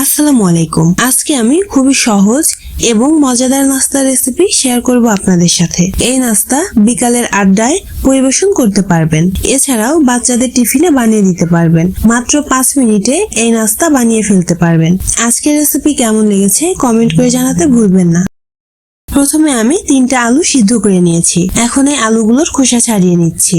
আসসালামু আলাইকুম। আজকে আমি খুবই সহজ এবং মজাদার নাস্তা রেসিপি শেয়ার করব আপনাদের সাথে। এই নাস্তা বিকালের আড্ডায় পরিবেশন করতে পারবেন। এছাড়াও বাচ্চাদের টিফিনে বানিয়ে দিতে পারবেন। মাত্র পাঁচ মিনিটে এই নাস্তা বানিয়ে ফেলতে পারবেন। আজকের রেসিপি কেমন লেগেছে কমেন্ট করে জানাতে ভুলবেন না। প্রথমে আমি তিনটা আলু সিদ্ধ করে নিয়েছি। এখন এই আলুগুলোর খোসা ছাড়িয়ে নিচ্ছি।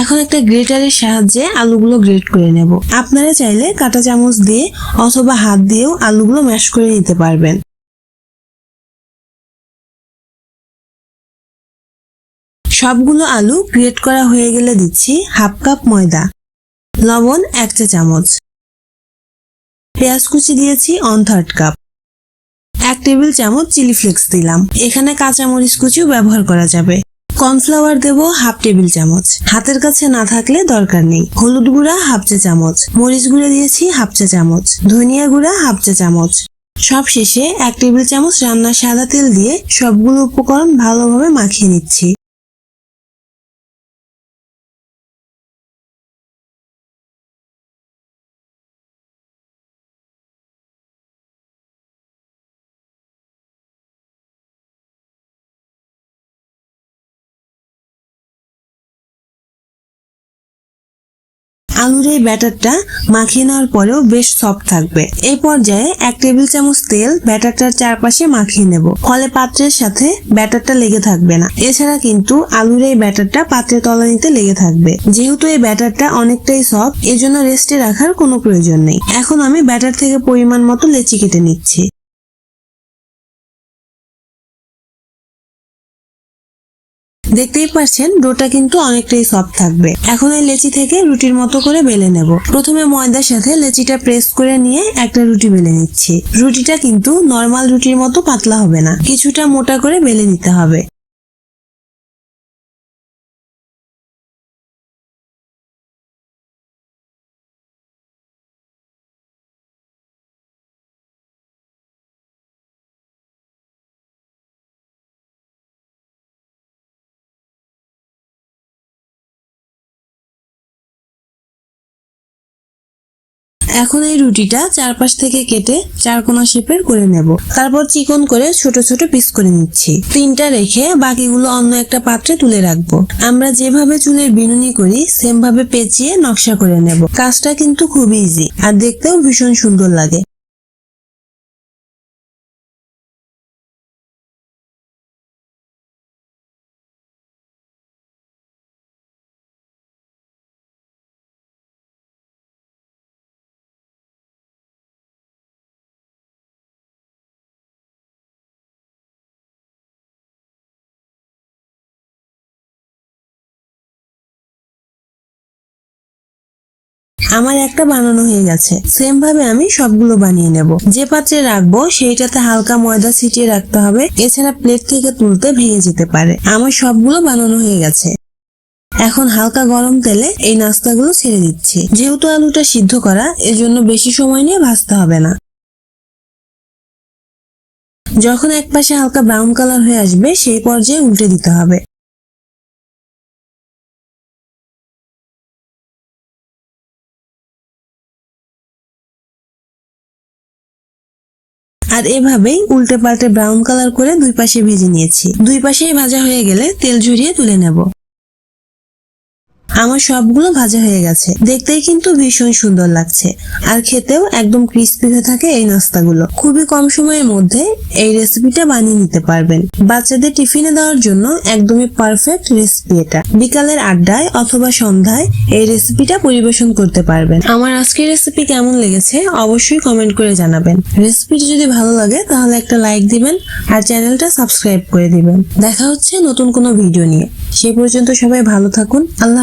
এখন একটা গ্রেটারের সাহায্যে আলুগুলো গ্রেট করে নেব। আপনারা চাইলে কাঁটা চামচ দিয়ে অথবা হাত দিয়েও আলুগুলো ম্যাশ করে নিতে পারবেন। সবগুলো আলু গ্রেট করা হয়ে গেলে দিচ্ছি হাফ কাপ ময়দা, লবণ এক চা চামচ, পেঁয়াজ কুচি দিয়েছি অন থার্ড কাপ এক টেবিল চামচ চিলি ফ্লেক্স দিলাম। এখানে কাঁচামরিচ কুচিও ব্যবহার করা যাবে। কর্নফ্লাওয়ার দেব হাফ টেবিল চামচ। হাতের কাছে না থাকলে দরকার নেই। হলুদ গুঁড়া হাফ চা চামচ। মরিচ গুঁড়া দিয়েছি হাফ চা চামচ। ধনিয়া গুঁড়া হাফ চা চামচ। সব শেষে এক টেবিল চামচ রান্নার সাদা তেল দিয়ে সবগুলো উপকরণ ভালোভাবে মাখিয়ে নিচ্ছি। আলুর এই ব্যাটারটা মাখিয়ে নেওয়ার পরেও বেশ সফট থাকবে। এই পর্যায়ে এক টেবিল চামচ তেল ব্যাটারটার চারপাশে মাখিয়ে নেব। ফলে পাত্রের সাথে ব্যাটারটা লেগে থাকবে না। এছাড়া কিন্তু আলুর এই ব্যাটারটা পাত্রের তলানিতে লেগে থাকবে। যেহেতু এই ব্যাটারটা অনেকটাই সফট এজন্য রেস্টে রাখার কোনো প্রয়োজন নেই। এখন আমি ব্যাটার থেকে পরিমাণ মতো লেচি কেটে নিচ্ছি। দেখতেই পাচ্ছেন, ডোটা কিন্তু অনেকটাই সফট থাকবে। এখন এই লেচি থেকে রুটির মতো করে বেলে নেব। প্রথমে ময়দার সাথে লেচিটা প্রেস করে নিয়ে একটা রুটি বেলে নিচ্ছি। রুটিটা কিন্তু নর্মাল রুটির মতো পাতলা হবে না। কিছুটা মোটা করে বেলে নিতে হবে। এখন এই রুটিটা চারপাশ থেকে কেটে চার চারকোনা শেপের করে নেব। তারপর চিকন করে ছোট ছোট পিস করে নিচ্ছি। তিনটা রেখে বাকিগুলো অন্য একটা পাত্রে তুলে রাখব। আমরা যেভাবে চুলের বিনুনি করি সেম ভাবে পেঁচিয়ে নকশা করে নেব। কাজটা কিন্তু খুবই ইজি আর দেখতেও ভীষণ সুন্দর লাগে। আমার একটা বানানো হয়ে গেছে। সেম ভাবে আমি সবগুলো বানিয়ে নেব। যে পাত্রে রাখব, সেইটাতে হালকা ময়দা ছিটিয়ে রাখতে হবে। এছাড়া প্লেট থেকে তুলতে ভেঙে যেতে পারে। আমার সবগুলো বানানো হয়ে গেছে। এখন হালকা গরম তেলে এই নাস্তাগুলো ছেড়ে দিচ্ছি। যেহেতু আলুটা সিদ্ধ করা, এজন্য বেশি সময় নিয়ে ভাজতে হবে না। যখন এক পাশে হালকা ব্রাউন কালার হয়ে আসবে, সেই পর্যায়ে উল্টে দিতে হবে। আর এভাবেই উল্টে পাল্টে ব্রাউন কালার করে দুই পাশে ভেজে নিয়েছি। দুই পাশেই ভাজা হয়ে গেলে তেল ঝরিয়ে তুলে নেব। আমার সবগুলো ভাজা হয়ে গেছে। দেখতেই কিন্তু ভীষণ সুন্দর লাগছে। আর খেতেও একদম ক্রিস্পি হয়ে থাকে এই নাস্তাগুলো। খুবই কম সময়ের মধ্যে এই রেসিপিটা বানিয়ে নিতে পারবেন। বাচ্চাদের টিফিনে দেওয়ার জন্য একদমই পারফেক্ট রেসিপি এটা। বিকালের আড্ডায় অথবা সন্ধ্যায় এই রেসিপিটা পরিবেশন করতে পারবেন। আমার আজকের রেসিপি কেমন লেগেছে অবশ্যই কমেন্ট করে জানাবেন। রেসিপিটি যদি ভালো লাগে, তাহলে একটা লাইক দিবেন আর চ্যানেলটা সাবস্ক্রাইব করে দিবেন। দেখা হচ্ছে নতুন কোনো ভিডিও নিয়ে। সে পর্যন্ত সবাই ভালো থাকুন। আল্লাহ